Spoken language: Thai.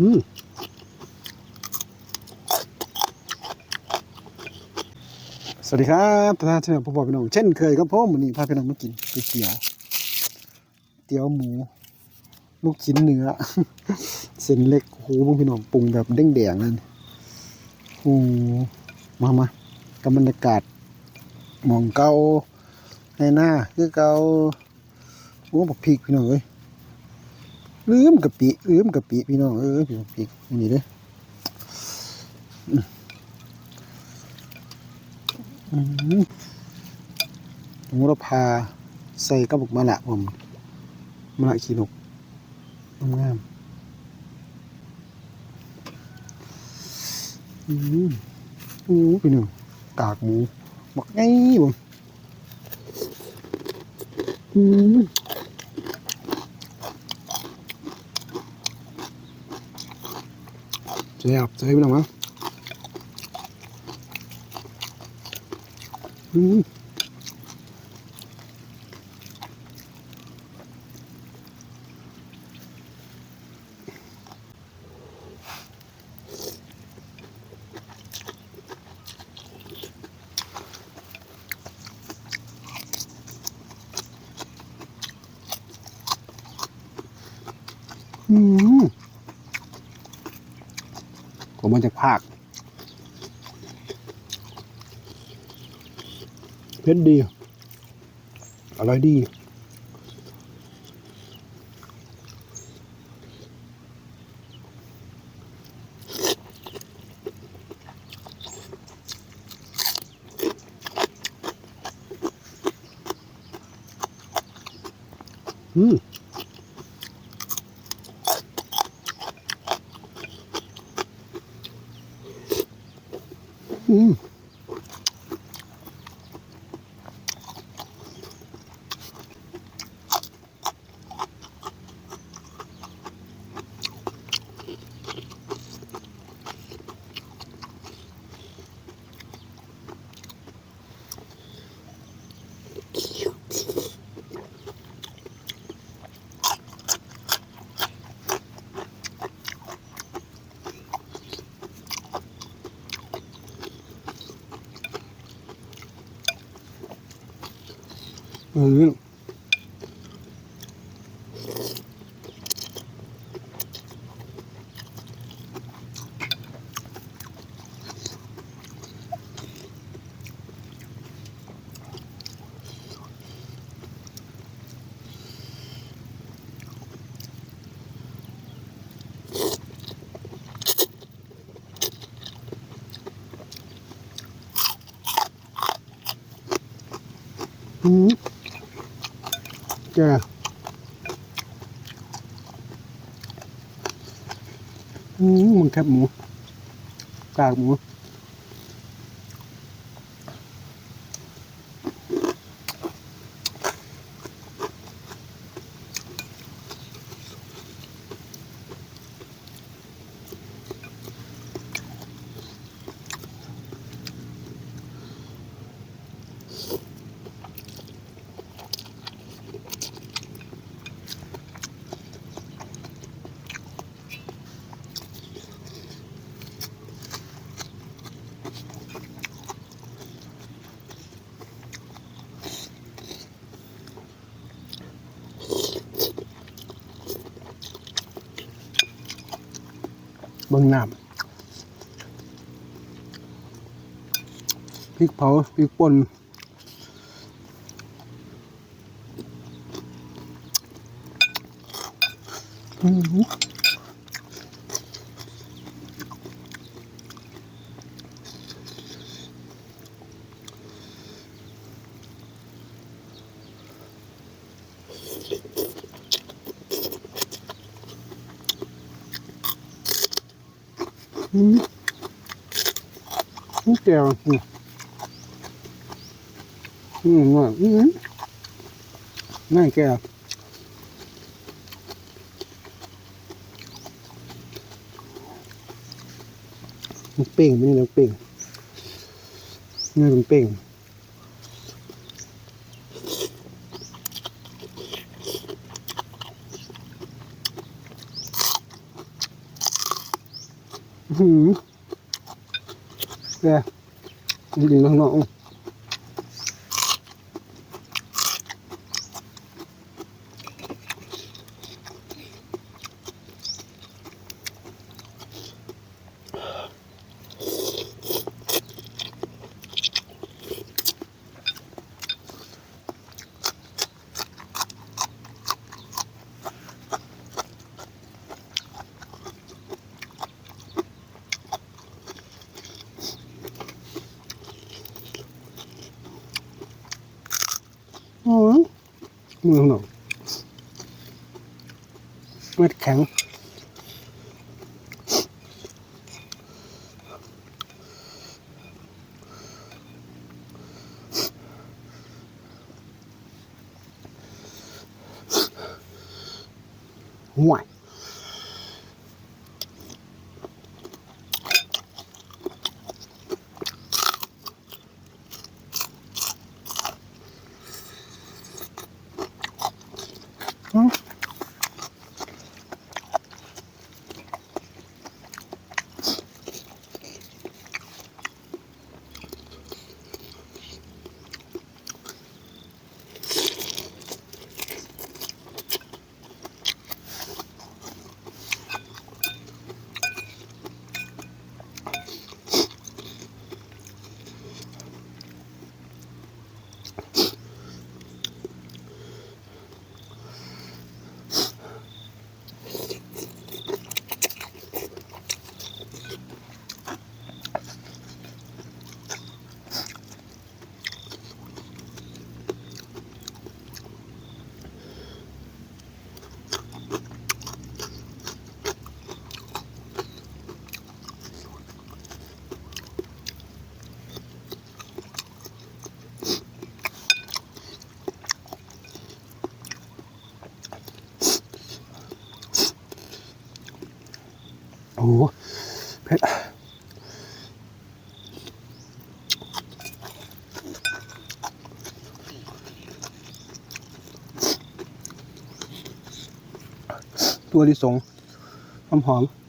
อืมสวัสดีครับท่านที่ผมบอกพี่น้องเช่นเคยครับผมวันนี้พาพี่น้องมากินก๋วยเตี๋ยวเตี๋ยวหมู ลูกชิ้นเนื้อ เส้นเล็กโอ้โหพี่น้องปรุงแบบเด้งแดงนั่นโอ้โหมามากับบรรยากาศหมองเกาในหน้าคือเกาโอ้บอกพริกพี่น้องเอ้ย ลืมกะปิลืมกะปิพี่น้องเอ้ยพี่น้องพรินี่เด้หมูระพาใส่กระบอกมะละผมมะละขีนกงามอืมโอ้พี่หนึ่งกากหมูบักไงบ่อืมเจ็บเจ็บพี่น้อ มั้งอืมอืม มมาจากภาคเผ็ดดี อร่อยดีอืม อื มเอออืม แกอืมมึงแคบหมูกากหมู บิ่งน้ำพริกเผาพริกป่นอื้อ อืมนี่แก้วอืมอืมว่าอืมง่นแก้วมันเป่งมันยังเป่งนี่มันเป่ง หืมแกยิงข้างนอก โอ้ยมือข้างนอกเม็ดแข็งห่วย อื เผ็ดตัวลิสงหอมหอมอืม